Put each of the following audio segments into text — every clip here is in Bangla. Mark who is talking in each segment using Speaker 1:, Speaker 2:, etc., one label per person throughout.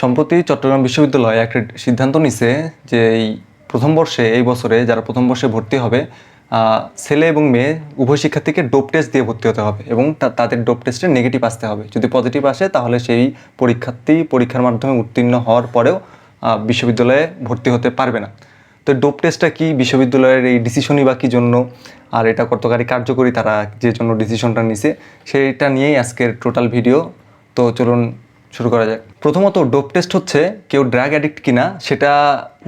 Speaker 1: সম্প্রতি চট্টগ্রাম বিশ্ববিদ্যালয় একটা সিদ্ধান্ত নিছে যে এই প্রথম বর্ষে, এই বছরে যারা প্রথম বর্ষে ভর্তি হবে ছেলে এবং মেয়ে উভয় শিক্ষার্থীকে ডোপ টেস্ট দিয়ে ভর্তি হতে হবে এবং তাদের ডোপ টেস্টে নেগেটিভ আসতে হবে। যদি পজিটিভ আসে, তাহলে সেই পরীক্ষার্থী পরীক্ষার মাধ্যমে উত্তীর্ণ হওয়ার পরেও বিশ্ববিদ্যালয়ে ভর্তি হতে পারবে না। তো ডোপ টেস্টটা কি, বিশ্ববিদ্যালয়ের এই ডিসিশনই বা কী জন্য, আর এটা কতকারী কার্যকরী তারা যে জন্য ডিসিশনটা নিছে, সেইটা নিয়েই আজকের টোটাল ভিডিও। তো চলুন শুরু করা যাক। প্রথমত ডোপ টেস্ট হচ্ছে কেউ ড্রাগ অ্যাডিক্ট কিনা, সেটা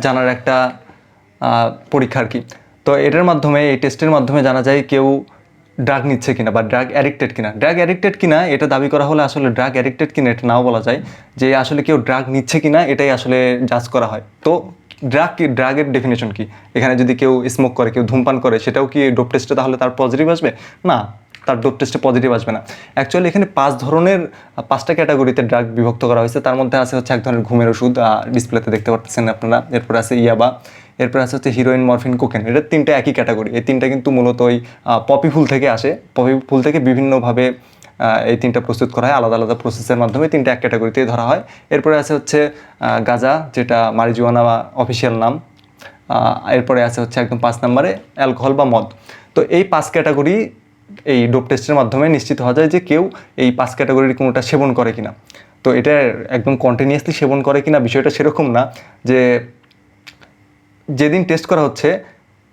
Speaker 1: জানার একটা পরীক্ষা আর কি। তো এটার মাধ্যমে, এই টেস্টের মাধ্যমে জানা যায় কেউ ড্রাগ নিচ্ছে কিনা বা ড্রাগ অ্যাডিক্টেড কিনা। ড্রাগ অ্যাডিক্টেড কিনা, এটা দাবি করা হলে আসলে ড্রাগ অ্যাডিক্টেড কিনা এটা নাও বলা যায়। যে আসলে কেউ ড্রাগ নিচ্ছে কিনা, এটাই আসলে জাজ করা হয়। তো ড্রাগ কি, ড্রাগের ডেফিনেশন কি? এখানে যদি কেউ স্মোক করে, কেউ ধূমপান করে, সেটাও কি ডোপ টেস্টে তাহলে তার পজিটিভ আসবে? না। তার ডোপ টেস্টে পজিটিভ আসবে না। অ্যাকচুয়ালি এখানে পাঁচ ধরনের পাঁচটা ক্যাটাগরিতে ড্রাগ বিভক্ত করা হয়েছে। তার মধ্যে আছে হচ্ছে এক ধরনের ঘুমের ওষুধ ডিসপ্লেতে দেখতে পাচ্ছেন আপনারা। এরপর আছে ইয়াবা, এরপর আছে হচ্ছে হিরোইন মরফিন কোকেন এটা তিনটা একই ক্যাটাগরি এই তিনটা কিন্তু মূলত ওই পপি ফুল থেকে আসে। পপি ফুল থেকে বিভিন্নভাবে এই তিনটা প্রস্তুত করা হয়। আলাদা আলাদা প্রসেসের মাধ্যমে তিনটা এক ক্যাটাগরিতেই ধরা হয়। এরপরে আছে হচ্ছে গাজা, যেটা মারিজুয়ানা বা অফিসিয়াল নাম। এরপরে আছে হচ্ছে একদম পাঁচ নম্বরে অ্যালকোহল বা মদ। তো এই পাঁচ ক্যাটাগরি এই ডোপ টেস্টের মাধ্যমে নিশ্চিত হওয়া যায় যে কেউ এই পাঁচ ক্যাটাগরির কোনোটা সেবন করে কিনা। তো এটা একদম কন্টিনিউয়াসলি সেবন করে কিনা বিষয়টা সেরকম না যে যেদিন টেস্ট করা হচ্ছে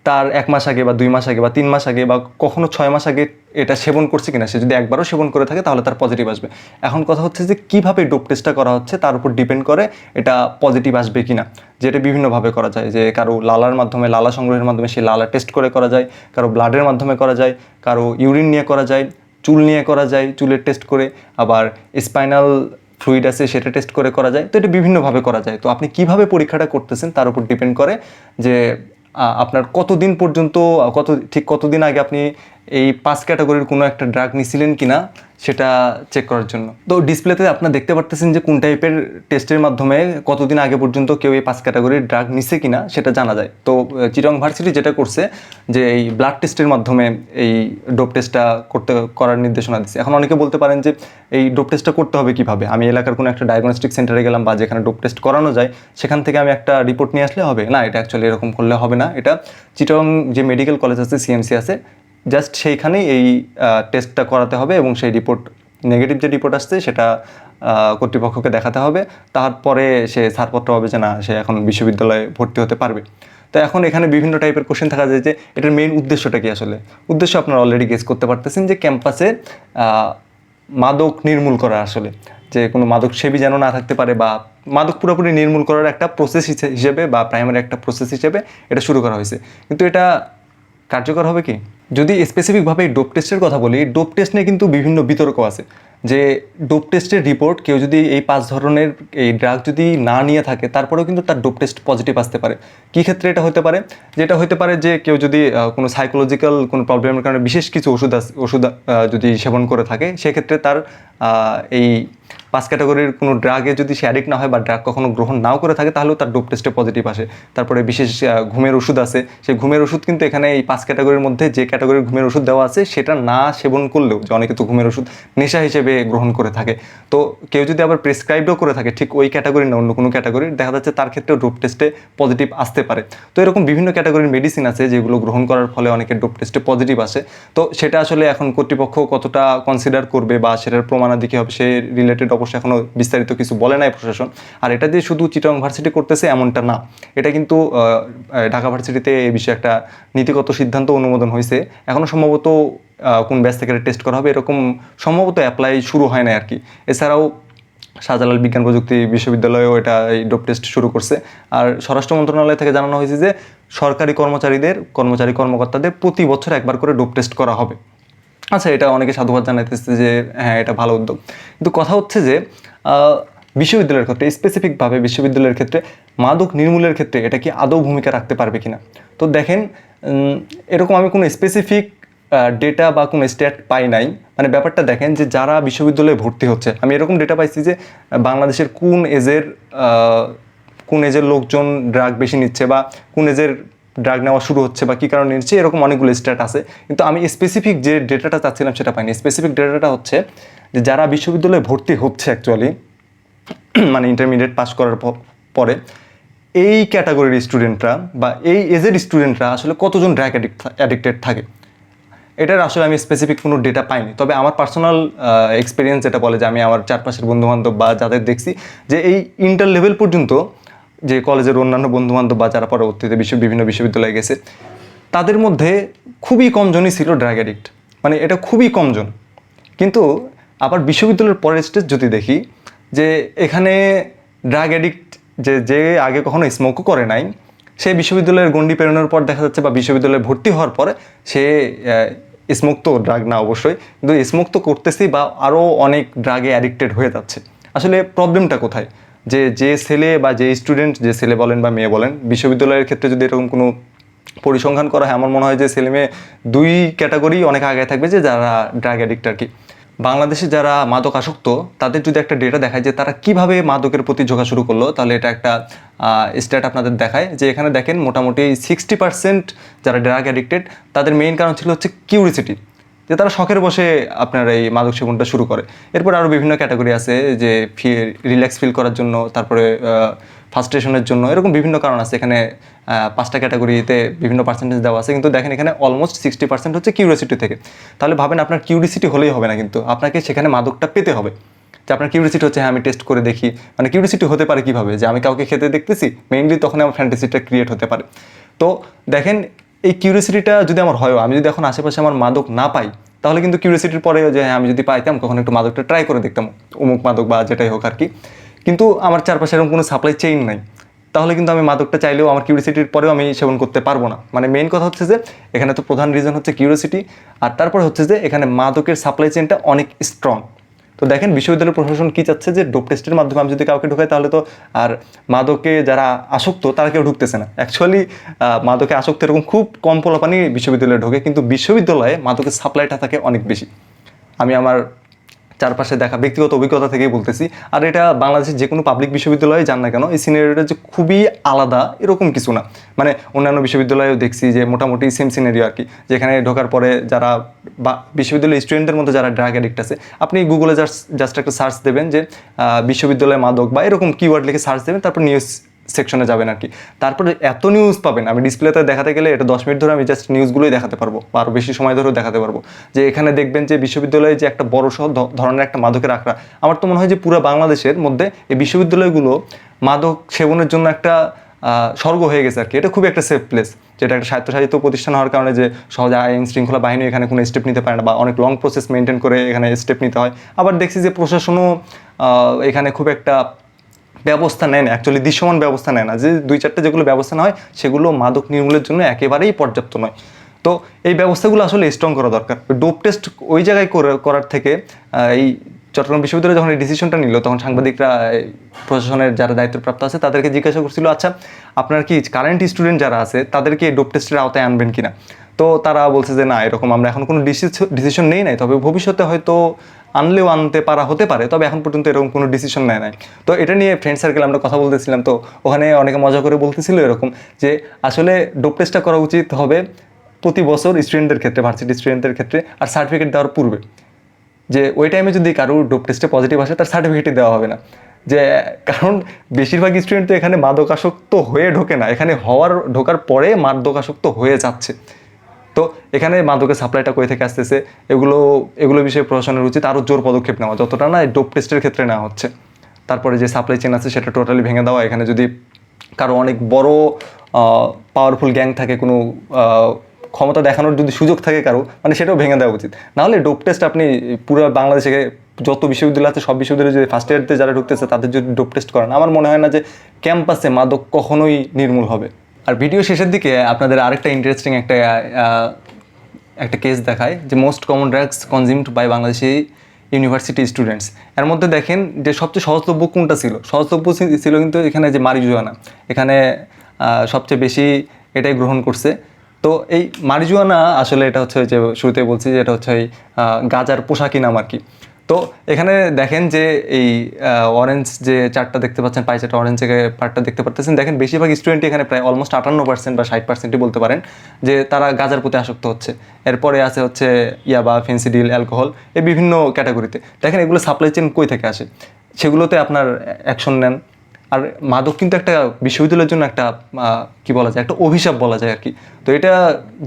Speaker 1: তার এক মাস আগে বা দুই মাস আগে বা তিন মাস আগে বা কখনো ছয় মাস আগে এটা সেবন করছে কিনা, সে যদি একবারও সেবন করে থাকে তাহলে তার পজিটিভ আসবে। এখন কথা হচ্ছে যে কীভাবে ডোপ টেস্টটা করা হচ্ছে তার উপর ডিপেন্ড করে এটা পজিটিভ আসবে কিনা, যেটা বিভিন্নভাবে করা যায়। যে কারও লালার মাধ্যমে, লালা সংগ্রহের মাধ্যমে সেই লালা টেস্ট করে করা যায়, কারও ব্লাডের মাধ্যমে করা যায়, কারও ইউরিন নিয়ে করা যায়, চুল নিয়ে করা যায় চুলের টেস্ট করে, আবার স্পাইনাল ফ্লুইড আছে সেটা টেস্ট করে করা যায়। তো এটা বিভিন্নভাবে করা যায়। তো আপনি কীভাবে পরীক্ষাটা করতেছেন তার উপর ডিপেন্ড করে যে আপনার কতদিন পর্যন্ত কত ঠিক কতদিন আগে আপনি এই পাঁচ ক্যাটাগরির কোনো একটা ড্রাগ নিছিলেন কিনা সেটা চেক করার জন্য। তো ডিসপ্লেতে আপনার দেখতে পারতেছেন যে কোন টাইপের টেস্টের মাধ্যমে কতদিন আগে পর্যন্ত কেউ এই পাঁচ ক্যাটাগরির ড্রাগ নিছে কিনা সেটা জানা যায়। তো চিরং ভার্সিটি যেটা করছে যে এই ব্লাড টেস্টের মাধ্যমে এই ডোপ টেস্টটা করতে, করার নির্দেশনা দিচ্ছে এখন অনেকে বলতে পারেন যে এই ডোপ টেস্টটা করতে হবে কীভাবে? আমি এলাকার কোনো একটা ডায়াগনস্টিক সেন্টারে গেলাম বা যেখানে ডোপ টেস্ট করানো যায়, সেখান থেকে আমি একটা রিপোর্ট নিয়ে আসলে হবে? না, এটা অ্যাকচুয়ালি এরকম করলে হবে না। এটা চিটং যে মেডিকেল কলেজ আছে সিএমসি আছে জাস্ট সেইখানেই এই টেস্টটা করাতে হবে এবং সেই রিপোর্ট নেগেটিভ যে রিপোর্ট আসছে সেটা কর্তৃপক্ষকে দেখাতে হবে। তারপরে সে ছাড়পত্র হবে যে না, সে এখন বিশ্ববিদ্যালয়ে ভর্তি হতে পারবে। তো এখন এখানে বিভিন্ন টাইপের কোশ্চেন থাকা যায় যে, এটার মেইন উদ্দেশ্যটা কি আসলে? উদ্দেশ্য আপনারা অলরেডি গেস করতে পারতেছেন যে ক্যাম্পাসে মাদক নির্মূল করা আসলে। যে কোনো মাদক সেবী যেন না থাকতে পারে বা মাদক পুরোপুরি নির্মূল করার একটা প্রসেস হিসেবে বা প্রাইমারি একটা প্রসেস হিসেবে এটা শুরু করা হয়েছে। কিন্তু এটা কার্যকর হবে কি? যদি স্পেসিফিকভাবে ডোপ টেস্টের কথা বলি ডোপ টেস্ট নিয়ে কিন্তু বিভিন্ন বিতর্ক আছে। যে ডোপ টেস্টের রিপোর্ট কেউ যদি এই পাঁচ ধরনের এই ড্রাগ যদি না নিয়ে থাকে, তারপরেও কিন্তু তার ডোপ টেস্ট পজিটিভ আসতে পারে। কী ক্ষেত্রে এটা হতে পারে? যেটা হতে পারে যে কেউ যদি কোনো সাইকোলজিক্যাল কোনো প্রবলেমের কারণে বিশেষ কিছু ওষুধ ওষুধ যদি সেবন করে থাকে, সেক্ষেত্রে তার এই পাঁচ ক্যাটাগরির কোনো ড্রাগে যদি সে অ্যাডিক্ট না হয় বা ড্রাগ কখনো গ্রহণ নাও করে থাকে, তাহলেও তার ডোপ টেস্টে পজিটিভ আসে। তারপরে বিশেষ ঘুমের ওষুধ আছে। সেই ঘুমের ওষুধ কিন্তু এখানে এই পাঁচ ক্যাটাগরির মধ্যে যে ক্যাটাগরির ঘুমের ওষুধ দেওয়া আছে, সেটা না সেবন করলেও যে অনেকে তো ঘুমের ওষুধ নেশা হিসেবে গ্রহণ করে থাকে। তো কেউ যদি আবার প্রেসক্রাইবও করে থাকে, ঠিক ওই ক্যাটাগরি না, অন্য কোনো ক্যাটাগরির দেখা যাচ্ছে তার ক্ষেত্রেও ডোপ টেস্টে পজিটিভ আসতে পারে। তো এরকম বিভিন্ন ক্যাটাগরির মেডিসিন আছে, যেগুলো গ্রহণ করার ফলে অনেকের ডোপ টেস্টে পজিটিভ আসে। তো সেটা আসলে এখন কর্তৃপক্ষ কতটা কনসিডার করবে বা সেটার প্রমাণাদি কী হবে, সে রিলেটেড অবশ্য এখনও বিস্তারিত কিছু বলে নাই প্রশাসন। আর এটা দিয়ে শুধু চিটং ভার্সিটি করতেছে এমনটা না। এটা কিন্তু ঢাকা ভার্সিটিতে এই বিষয়ে একটা নীতিগত সিদ্ধান্ত অনুমোদন হয়েছে। এখনও সম্ভবত কোন ব্যাচ থেকে টেস্ট করা হবে এরকম সম্ভবত অ্যাপ্লাই শুরু হয় না আর কি এছাড়াও শাহজালাল বিজ্ঞান প্রযুক্তি বিশ্ববিদ্যালয়েও এটা এই ডোপ টেস্ট শুরু করছে। আর স্বরাষ্ট্র মন্ত্রণালয় থেকে জানানো হয়েছে যে, সরকারি কর্মচারীদের, কর্মচারী কর্মকর্তাদের প্রতি বছর একবার করে ডোপ টেস্ট করা হবে। আচ্ছা এটা অনেকে সাধুবাদ জানাইতেছে যে হ্যাঁ এটা ভালো উদ্যোগ। কিন্তু কথা হচ্ছে যে বিশ্ববিদ্যালয়ের ক্ষেত্রে স্পেসিফিকভাবে বিশ্ববিদ্যালয়ের ক্ষেত্রে, মাদক নির্মূলের ক্ষেত্রে এটা কি আদৌ ভূমিকা রাখতে পারবে কিনা? তো দেখেন এরকম আমি কোনো স্পেসিফিক ডেটা বা কোনো স্ট্যাট পাই নাই। মানে ব্যাপারটা দেখেন যে যারা বিশ্ববিদ্যালয়ে ভর্তি হচ্ছে, আমি এরকম ডেটা পাইছি যে বাংলাদেশের কোন এজের কোন এজের লোকজন ড্রাগ বেশি নিচ্ছে বা কোন এজের ড্রাগ নেওয়া শুরু হচ্ছে বা কী কারণে নিচ্ছে, এরকম অনেকগুলো স্ট্যাট আছে। কিন্তু আমি স্পেসিফিক যে ডেটাটা চাচ্ছিলাম সেটা পাইনি। স্পেসিফিক ডেটাটা হচ্ছে যে যারা বিশ্ববিদ্যালয়ে ভর্তি হচ্ছে অ্যাকচুয়ালি মানে ইন্টারমিডিয়েট পাস করার পরে এই ক্যাটাগরির স্টুডেন্টরা বা এই এজের স্টুডেন্টরা আসলে কতজন ড্রাগ অ্যাডিক্টেড থাকে? এটার আসলে আমি স্পেসিফিক কোনো ডেটা পাইনি। তবে আমার পার্সোনাল এক্সপিরিয়েন্স যেটা বলে যে আমি আমার চারপাশের বন্ধুবান্ধব বা যাদের দেখছি যে এই ইন্টার লেভেল পর্যন্ত যে কলেজের অন্যান্য বন্ধুবান্ধব বা যারা পরবর্তীতে বিশ্ব, বিভিন্ন বিশ্ববিদ্যালয়ে গেছে, তাদের মধ্যে খুবই কমজনই ছিল ড্রাগ অ্যাডিক্ট মানে এটা খুবই কমজন কিন্তু আবার বিশ্ববিদ্যালয়ের পরের স্টেজ যদি দেখি যে এখানে ড্রাগ অ্যাডিক্ট যে যে আগে কখনো স্মোকও করে নাই, সে বিশ্ববিদ্যালয়ের গণ্ডি পেরোনোর পর দেখা যাচ্ছে বা বিশ্ববিদ্যালয়ে ভর্তি হওয়ার পরে সে স্মোক তো ড্রাগ না অবশ্যই, কিন্তু স্মোক তো করতেছি বা আরও অনেক ড্রাগে অ্যাডিক্টেড হয়ে যাচ্ছে। আসলে প্রবলেমটা কোথায়? যে যে ছেলে বা যে স্টুডেন্ট যে ছেলে বলেন বা মেয়ে বলেন, বিশ্ববিদ্যালয়ের ক্ষেত্রে যদি এরকম কোনো পরিসংখ্যান করা হয়, আমার মনে হয় যে ছেলে মেয়ে দুই ক্যাটাগরি অনেক আগে থাকবে যে যারা ড্রাগ অ্যাডিক্ট আর কি। বাংলাদেশে যারা মাদক আসক্ত, তাদের যদি একটা ডেটা দেখায় যে তারা কীভাবে মাদকের প্রতি ঝোঁকা শুরু করল, তাহলে এটা একটা স্ট্যাট আপনাদের দেখায়। যে এখানে দেখেন মোটামুটি সিক্সটি পার্সেন্ট যারা ড্রাগ অ্যাডিক্টেড তাদের মেইন কারণ ছিল হচ্ছে কিউরিসিটি যে তারা শখের বসে আপনার এই মাদক সেবনটা শুরু করে। এরপর আরও বিভিন্ন ক্যাটাগরি আছে, যে ফি রিল্যাক্স ফিল করার জন্য, তারপরে ফার্স্ট্রেশনের জন্য। এরকম বিভিন্ন কারণ আছে। এখানে পাঁচটা ক্যাটাগরিতে বিভিন্ন পার্সেন্টেজ দেওয়া আছে। কিন্তু দেখেন, এখানে অলমোস্ট সিক্সটি পার্সেন্ট হচ্ছে কিউরিয়াসিটি থেকে। তাহলে ভাবেন, আপনার কিউরিসিটি হলেই হবে না কিন্তু। আপনাকে সেখানে মাদকটা পেতে হবে। যে আপনার কিউরিসিটি হচ্ছে হ্যাঁ আমি টেস্ট করে দেখি। মানে কিউরিসিটি হতে পারে কীভাবে? যে আমি কাউকে খেতে দেখতেছি মেইনলি তখন আমার ফ্যান্টাসিটা ক্রিয়েট হতে পারে। তো দেখেন, এই কিউরিসিটিটা যদি আমার হয়, আমি যদি এখন আশেপাশে আমার মাদক না পাই, তাহলে কিন্তু কিউরিসিটির পরে যে হ্যাঁ আমি যদি পাইতাম, কখন একটু মাদকটা ট্রাই করে দেখতাম। অমুক মাদক বা যেটাই হোক আর কি। কিন্তু আমার চারপাশে এরকম কোনো সাপ্লাই চেইন নাই। তাহলে কিন্তু আমি মাদকটা চাইলেও আমার কিউরিসিটির পরেও আমি সেবন করতে পারব না। মানে মেইন কথা হচ্ছে যে, এখানে তো প্রধান রিজন হচ্ছে কিউরিসিটি আর তারপর হচ্ছে যে, এখানে মাদকের সাপ্লাই চেইনটা অনেক স্ট্রং তো দেখেন বিশ্ববিদ্যালয় প্রশাসন কি চাচ্ছে যে ডোপ টেস্টের মাধ্যমে আমি যদি কাউকে ঢোকাই, তাহলে তো আর মাদকে যারা আসক্ত, তারা কেউ ঢুকতেছে না। অ্যাকচুয়ালি মাদকে আসক্ত এরকম খুব কম পোলাপানি বিশ্ববিদ্যালয়ে ঢোকে, কিন্তু বিশ্ববিদ্যালয়ে মাদকের সাপ্লাইটা থাকে অনেক বেশি। আমি আমার চারপাশে দেখা, ব্যক্তিগত অভিজ্ঞতা থেকেই বলতেছি। আর এটা বাংলাদেশের যে কোনো পাবলিক বিশ্ববিদ্যালয়ে যান না কেন, এই সিনারিওটা যে খুবই আলাদা, এরকম কিছু না। মানে অন্যান্য বিশ্ববিদ্যালয়েও দেখছি যে মোটামুটি সেম সিনারিও আর কি, যেখানে ঢোকার পরে যারা বা বিশ্ববিদ্যালয়ের স্টুডেন্টদের মধ্যে যারা ড্রাগ অ্যাডিক্ট আছে, আপনি গুগলে জাস্ট জাস্ট একটা সার্চ দেবেন যে বিশ্ববিদ্যালয় মাদক বা এরকম কিওয়ার্ড লিখে সার্চ দেবেন, তারপর নিউজ সেকশনে যাবেন আর কি। তারপরে এত নিউজ পাবেন, আমি ডিসপ্লেতে দেখাতে গেলে এটা দশ মিনিট ধরে আমি জাস্ট নিউজগুলোই দেখাতে পারব বা আরও বেশি সময় ধরেও দেখাতে পারব। যে এখানে দেখবেন যে বিশ্ববিদ্যালয়ে যে একটা বড় সহ ধরনের একটা মাদকের আখড়া, আমার তো মনে হয় যে পুরো বাংলাদেশের মধ্যে এই বিশ্ববিদ্যালয়গুলো মাদক সেবনের জন্য একটা স্বর্গ হয়ে গেছে আর কি। এটা খুবই একটা সেফ প্লেস যেটা একটা স্বায়ত্তশাসিত প্রতিষ্ঠান হওয়ার কারণে যে সহজে আইন শৃঙ্খলা বাহিনী এখানে কোনো স্টেপ নিতে পারে না বা অনেক লং প্রসেস মেনটেন করে এখানে স্টেপ নিতে হয়। আবার দেখছি যে প্রশাসনও এখানে খুব একটা ব্যবস্থা নেয় না অ্যাকচুয়ালি দৃশ্যমান ব্যবস্থা নেয় না। যে দুই চারটে যেগুলো ব্যবস্থা নেওয়া হয়, সেগুলো মাদক নির্মূলের জন্য একেবারেই পর্যাপ্ত নয়। তো এই ব্যবস্থাগুলো আসলে স্ট্রং করা দরকার। ডোপ টেস্ট ওই জায়গায় করার থেকে এই চট্টগ্রাম বিশ্ববিদ্যালয়ে যখন এই ডিসিশনটা নিল, তখন সাংবাদিকরা প্রশাসনের যারা দায়িত্বপ্রাপ্ত আছে, তাদেরকে জিজ্ঞাসা করছিল আচ্ছা আপনার কি কারেন্ট স্টুডেন্ট যারা আছে, তাদেরকে ডোপ টেস্টের আওতায় আনবেন কিনা? তো তারা বলছে যে না, এরকম আমরা এখন কোনো ডিসিশন নেই নাই, তবে ভবিষ্যতে হয়তো আনলেও আনতে পারা হতে পারে, তবে এখন পর্যন্ত এরকম কোনো ডিসিশন নেয় নাই। তো এটা নিয়ে ফ্রেন্ড সার্কেল আমরা কথা বলতেছিলাম, তো ওখানে অনেকে মজা করে বলতেছিল এরকম যে, আসলে ডোপ টেস্টটা করা উচিত হবে প্রতি বছর স্টুডেন্টদের ক্ষেত্রে ভার্সিটি স্টুডেন্টদের ক্ষেত্রে, আর সার্টিফিকেট দেওয়ার পূর্বে। যে ওই টাইমে যদি কারও ডোপ টেস্টে পজিটিভ আসে, তার সার্টিফিকেটই দেওয়া হবে না। যে, কারণ বেশিরভাগ স্টুডেন্ট তো এখানে মাদকাসক্ত হয়ে ঢোকে না, এখানে হওয়ার, ঢোকার পরে মাদকাসক্ত হয়ে যাচ্ছে। তো এখানে মাদকের সাপ্লাইটা কই থেকে আসতেছে? এগুলো এগুলো বিষয়ে প্রশাসনের উচিত আরও জোর পদক্ষেপ নেওয়া, যতটা না ডোপ টেস্টের ক্ষেত্রে নেওয়া হচ্ছে। তারপরে যে সাপ্লাই চেন আছে সেটা টোটালি ভেঙে দেওয়া, এখানে যদি কারও অনেক বড় পাওয়ারফুল গ্যাং থাকে, কোনো ক্ষমতা দেখানোর যদি সুযোগ থাকে কারও মানে সেটাও ভেঙে দেওয়া উচিত। নাহলে ডোপ টেস্ট আপনি পুরো বাংলাদেশে যত বিশ্ববিদ্যালয় আছে, সব বিশ্ববিদ্যালয়ে যদি ফার্স্ট ইয়ারতে যারা ঢুকতেছে, তাদের যদি ডোপ টেস্ট করেন, আমার মনে হয় না যে ক্যাম্পাসে মাদক কখনোই নির্মূল হবে। আর ভিডিও শেষের দিকে আপনাদের আরেকটা ইন্টারেস্টিং একটা একটা কেস দেখায় যে most common drugs consumed by Bangladeshi university students এর মধ্যে দেখেন যে সবচেয়ে সহজলভ্য কোনটা ছিল? সহজলভ্য ছিল কিন্তু এখানে যে মারিজুয়ানা এখানে সবচেয়ে বেশি এটাই গ্রহণ করছে। তো এই মারিজুয়ানা আসলে এটা হচ্ছে যে শুরুতে বলছি যে এটা হচ্ছে ওই গাজার পোশাকি নাম আর কি। তো এখানে দেখেন যে এই অরেঞ্জ যে চারটা দেখতে পাচ্ছেন পাই চারটা অরেঞ্জ পার্টটা দেখতে পারতেছেন। দেখেন বেশিরভাগ স্টুডেন্ট এখানে প্রায় অলমোস্ট আটান্ন পার্সেন্ট বা ষাট পার্সেন্টই বলতে পারেন যে তারা গাজার প্রতি আসক্ত হচ্ছে। এরপরে আছে হচ্ছে ইয়াবা ফেন্সিডিল অ্যালকোহল এই বিভিন্ন ক্যাটাগরিতে দেখেন এগুলো সাপ্লাই চেন কই থেকে আসে? সেগুলোতে আপনার অ্যাকশন নেন। আর মাদক কিন্তু একটা বিশ্ববিদ্যালয়ের জন্য একটা কি বলা যায়, একটা অভিশাপ বলা যায় আর কি। তো এটা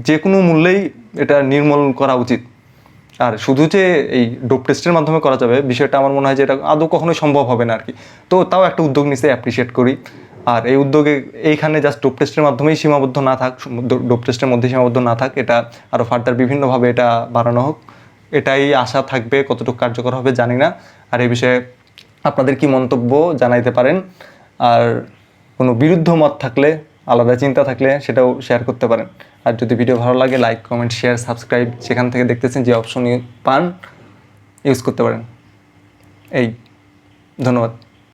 Speaker 1: যে কোনো মূল্যেই এটা নির্মূল করা উচিত। আর শুধু যে এই ডোপ টেস্টের মাধ্যমে করা যাবে, বিষয়টা আমার মনে হয় যে এটা আদৌ কখনোই সম্ভব হবে না আর কি তো তাও একটা উদ্যোগ নিতে অ্যাপ্রিসিয়েট করি। আর এই উদ্যোগে এইখানে জাস্ট ডোপ টেস্টের মাধ্যমেই সীমাবদ্ধ না থাক ডোপ টেস্টের মধ্যে সীমাবদ্ধ না থাক, এটা আরও ফার্দার বিভিন্নভাবে এটা বাড়ানো হোক। এটাই আশা থাকবে কতটুকু কার্যকর হবে, জানি না। আর এই বিষয়ে আপনাদের কি মন্তব্য জানাইতে পারেন? আর কোনো বিরুদ্ধ মত থাকলে আলাদা চিন্তা থাকলে সেটাও শেয়ার করতে পারেন। আর যদি ভিডিও ভালো লাগে লাইক কমেন্ট শেয়ার সাবস্ক্রাইব সেখান থেকে দেখতেছেন যে অপশন পান ইউজ করতে পারেন। এই, ধন্যবাদ।